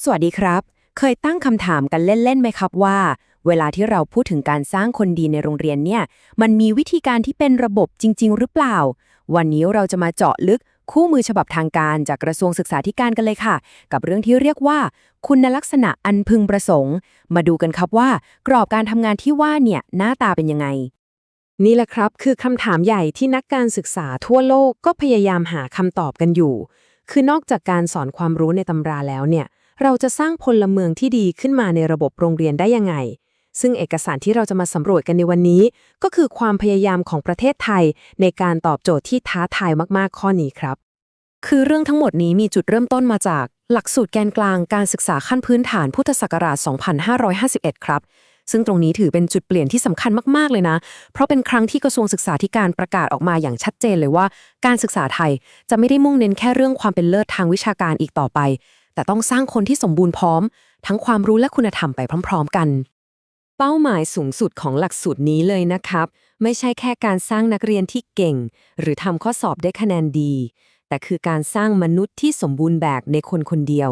สวัสดีครับ เคยตั้งคำถามกันเล่นๆไหมครับว่า เวลาที่เราพูดถึงการสร้างคนดีในโรงเรียนเนี่ย มันมีวิธีการที่เป็นระบบจริง ๆ หรือเปล่า วันนี้เราจะมาเจาะลึกคู่มือฉบับทางการจากกระทรวงศึกษาธิการกันเลยค่ะ กับเรื่องที่เรียกว่า คุณลักษณะอันพึงประสงค์ มาดูกันครับว่า กรอบการทำงานที่ว่าเนี่ยหน้าตาเป็นยังไง นี่แหละครับคือคำถามใหญ่ที่นักการศึกษาทั่วโลกก็พยายามหาคำตอบกันอยู่ คือนอกจากการสอนความรู้ในตำราแล้วเนี่ย เราจะสร้างพลเมืองที่ดีขึ้นมาในระบบโรงเรียนได้ยังไง ซึ่งเอกสารที่เราจะมาสำรวจกันในวันนี้ ก็คือความพยายามของประเทศไทย ในการตอบโจทย์ที่ท้าทายมากๆ ข้อนี้ครับ คือเรื่องทั้งหมดนี้มีจุดเริ่มต้นมาจาก หลักสูตรแกนกลางการศึกษาขั้นพื้นฐานพุทธศักราช 2551 ครับซึ่งตรงนี้ถือเป็นจุดเปลี่ยนที่สำคัญมาก ๆ เลยนะ เพราะเป็นครั้งที่กระทรวงศึกษาธิการประกาศออกมาอย่างชัดเจนเลยว่า การศึกษาไทยจะไม่ได้มุ่งเน้นแค่เรื่องความเป็นเลิศทางวิชาการอีกต่อไป แต่ต้องสร้างคนที่สมบูรณ์พร้อม ทั้งความรู้และคุณธรรมไปพร้อม ๆ กัน เป้าหมายสูงสุดของหลักสูตรนี้เลยนะครับ ไม่ใช่แค่การสร้างนักเรียนที่เก่ง หรือทำข้อสอบได้คะแนนดี แต่คือการสร้างมนุษย์ที่สมบูรณ์แบบในคนคนเดียว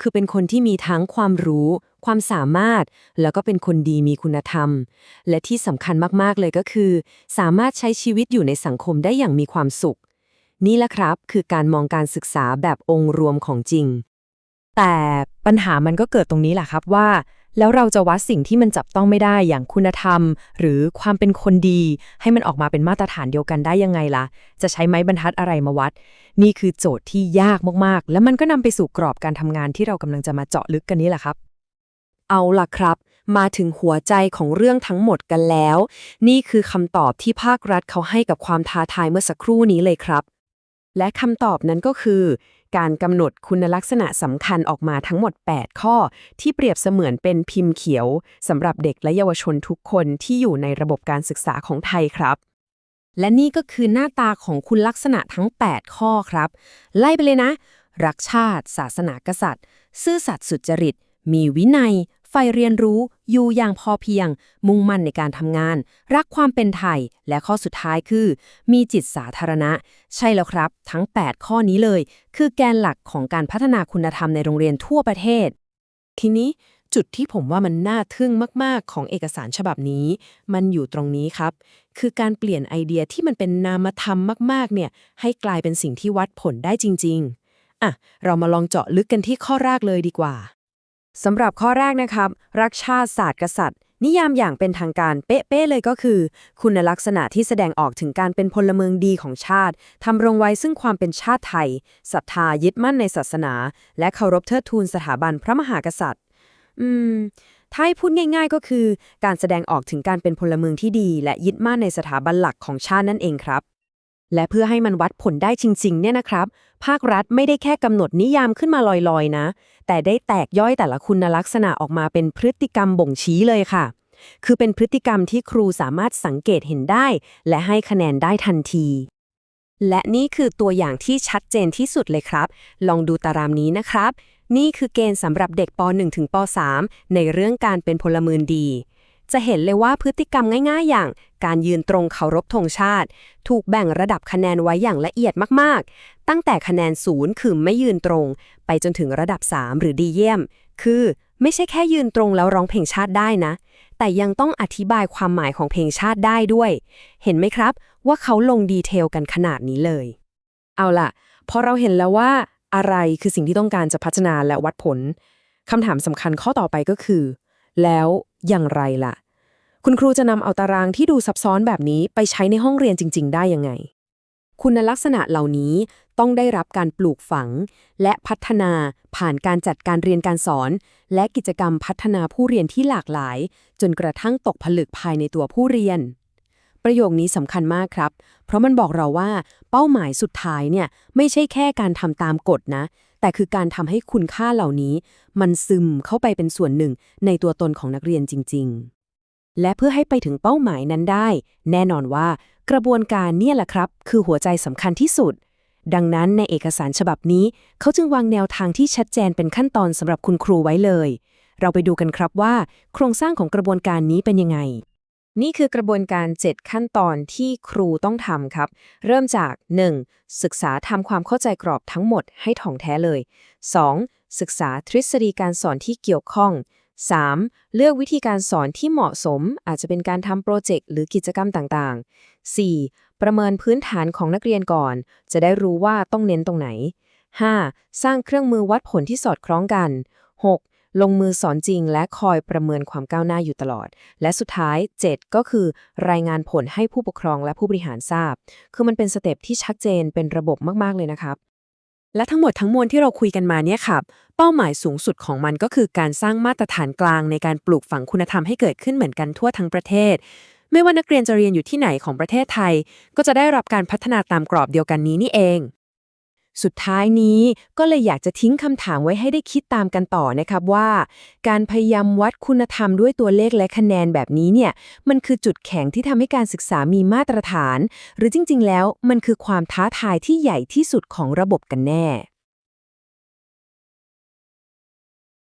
คือเป็นคนที่มีทั้งความรู้ ความสามารถ แล้วก็เป็นคนดีมีคุณธรรม และที่สำคัญมากๆเลยก็คือ สามารถใช้ชีวิตอยู่ในสังคมได้อย่างมีความสุขนี่แหละครับ คือการมองการศึกษาแบบองค์รวมของจริง แต่ปัญหามันก็เกิดตรงนี้แหละครับว่า แล้วเราจะวัดสิ่งที่มันจับต้องไม่ได้อย่างคุณธรรม หรือความเป็นคนดี ให้มันออกมาเป็นมาตรฐานเดียวกันได้ยังไงล่ะ จะใช้ไม้บรรทัดอะไรมาวัด นี่คือโจทย์ที่ยากมากๆ และมันก็นำไปสู่กรอบการทำงานที่เรากำลังจะมาเจาะลึกกันนี้แหละครับ เอาล่ะครับ มาถึงหัวใจของเรื่องทั้งหมดกันแล้ว นี่คือคำตอบที่ภาครัฐเขาให้กับความท้าทายเมื่อสักครู่นี้เลยครับ และคำตอบนั้นก็คือ การกำหนดคุณลักษณะสำคัญออกมาทั้งหมด 8 ข้อ ที่เปรียบเสมือนเป็นพิมพ์เขียวสำหรับเด็กและเยาวชนทุกคนที่อยู่ในระบบการศึกษาของไทยครับ และนี่ก็คือหน้าตาของคุณลักษณะทั้ง 8 ข้อครับ ไล่ไปเลยนะ รักชาติ ศาสนากษัตริย์ ซื่อสัตย์สุจริต มีวินัย ใฝ่เรียนรู้ อยู่อย่างพอเพียง มุ่งมั่นในการทำงาน รักความเป็นไทย และข้อสุดท้ายคือ มีจิตสาธารณะ ใช่แล้วครับ ทั้ง 8 ข้อนี้เลย คือแกนหลักของการพัฒนาคุณธรรมในโรงเรียนทั่วประเทศ ทีนี้จุดที่ผมว่ามันน่าทึ่งมาก ๆ ของเอกสารฉบับนี้ มันอยู่ตรงนี้ครับ คือการเปลี่ยนไอเดียที่มันเป็นนามธรรมมาก ๆ เนี่ย ให้กลายเป็นสิ่งที่วัดผลได้จริง ๆ อะ เรามาลองเจาะลึกกันที่ข้อแรกเลยดีกว่า สำหรับข้อแรกนะครับ รักชาติศาสตร์กษัตริย์ นิยามอย่างเป็นทางการเป๊ะๆเลยก็คือ คุณลักษณะที่แสดงออกถึงการเป็นพลเมืองดีของชาติทำรงไว้ซึ่งความเป็นชาติไทยศรัทธายึดมั่นในศาสนา และเคารพเทิดทูนสถาบันพระมหากษัตริย์ อืมถ้าให้พูดง่าย ๆ ก็คือ การแสดงออกถึงการเป็นพลเมืองที่ดี และยึดมั่นในสถาบันหลักของชาตินั่นเองครับ และเพื่อให้มันวัดผลได้จริงๆเนี่ยนะครับ ภาครัฐไม่ได้แค่กำหนดนิยามขึ้นมาลอยๆนะ แต่ได้แตกย่อยแต่ละคุณลักษณะออกมาเป็นพฤติกรรมบ่งชี้เลยค่ะ คือเป็นพฤติกรรมที่ครูสามารถสังเกตเห็นได้ และให้คะแนนได้ทันที และนี่คือตัวอย่างที่ชัดเจนที่สุดเลยครับ ลองดูตารางนี้นะครับ นี่คือเกณฑ์สำหรับเด็กป .1 ถึงป .3 ในเรื่องการเป็นพลเมืองดี จะเห็นเลยว่าพฤติกรรมง่าย ๆ อย่าง การยืนตรงเคารพธงชาติ ถูกแบ่งระดับคะแนนไว้อย่างละเอียดมากๆ ตั้งแต่คะแนนศูนย์คือไม่ยืนตรง ไปจนถึงระดับ 3 หรือดีเยี่ยม คือไม่ใช่แค่ยืนตรงแล้วร้องเพลงชาติได้นะ แต่ยังต้องอธิบายความหมายของเพลงชาติได้ด้วย เห็นไหมครับว่าเขาลงดีเทลกันขนาดนี้เลย เอาล่ะ พอเราเห็นแล้วว่าอะไรคือสิ่งที่ต้องการจะพัฒนาและวัดผลคำถามสำคัญข้อต่อไปก็คือ แล้ว อย่างไรล่ะ คุณครูจะนำเอาตารางที่ดูซับซ้อนแบบนี้ไปใช้ในห้องเรียนจริง ๆ ได้ยังไง คุณลักษณะเหล่านี้ต้องได้รับการปลูกฝัง และพัฒนาผ่านการจัดการเรียนการสอน และกิจกรรมพัฒนาผู้เรียนที่หลากหลาย จนกระทั่งตกผลึกภายในตัวผู้เรียนประโยคนี้สำคัญมากครับ เพราะมันบอกเราว่า เป้าหมายสุดท้ายเนี่ย ไม่ใช่แค่การทำตามกฎนะ แต่คือการทำให้คุณค่าเหล่านี้ มันซึมเข้าไปเป็นส่วนหนึ่งในตัวตนของนักเรียนจริง ๆ และเพื่อให้ไปถึงเป้าหมายนั้นได้ แน่นอนว่ากระบวนการเนี่ยแหละครับ คือหัวใจสำคัญที่สุด ดังนั้นในเอกสารฉบับนี้ เขาจึงวางแนวทางที่ชัดเจนเป็นขั้นตอนสำหรับคุณครูไว้เลย เราไปดูกันครับว่า โครงสร้างของกระบวนการนี้เป็นยังไง นี่คือกระบวนการ 7 ขั้นตอนที่ครูต้องทำครับ เริ่มจาก 1. ศึกษาทำความเข้าใจกรอบทั้งหมดให้ถ่องแท้เลย 2. ศึกษาทฤษฎีการสอนที่เกี่ยวข้อง 3. เลือกวิธีการสอนที่เหมาะสม อาจจะเป็นการทำโปรเจกต์หรือกิจกรรมต่างๆ 4. ประเมินพื้นฐานของนักเรียนก่อน จะได้รู้ว่าต้องเน้นตรงไหน 5. สร้างเครื่องมือวัดผลที่สอดคล้องกัน 6. ลงมือสอนจริงและคอยประเมินความก้าวหน้าอยู่ตลอด และสุดท้าย 7 ก็คือ รายงานผลให้ผู้ปกครองและผู้บริหารทราบ คือมันเป็นสเต็ปที่ชัดเจนเป็นระบบมาก ๆ เลยนะครับ และทั้งหมดทั้งมวลที่เราคุยกันมาเนี่ยครับ เป้าหมายสูงสุดของมันก็คือการสร้างมาตรฐานกลางในการปลูกฝังคุณธรรมให้เกิดขึ้นเหมือนกันทั่วทั้งประเทศ ไม่ว่านักเรียนจะเรียนอยู่ที่ไหนของประเทศไทย ก็จะได้รับการพัฒนาตามกรอบเดียวกันนี้นี่เอง สุดท้ายนี้ก็เลยอยากจะทิ้งคำถามไว้ให้ได้คิดตามกันต่อนะครับว่า การพยายามวัดคุณธรรมด้วยตัวเลขและคะแนนแบบนี้เนี่ยมันคือจุดแข็งที่ทำให้การศึกษามีมาตรฐาน หรือจริง ๆ แล้วมันคือความท้าทายที่ใหญ่ที่สุดของระบบกันแน่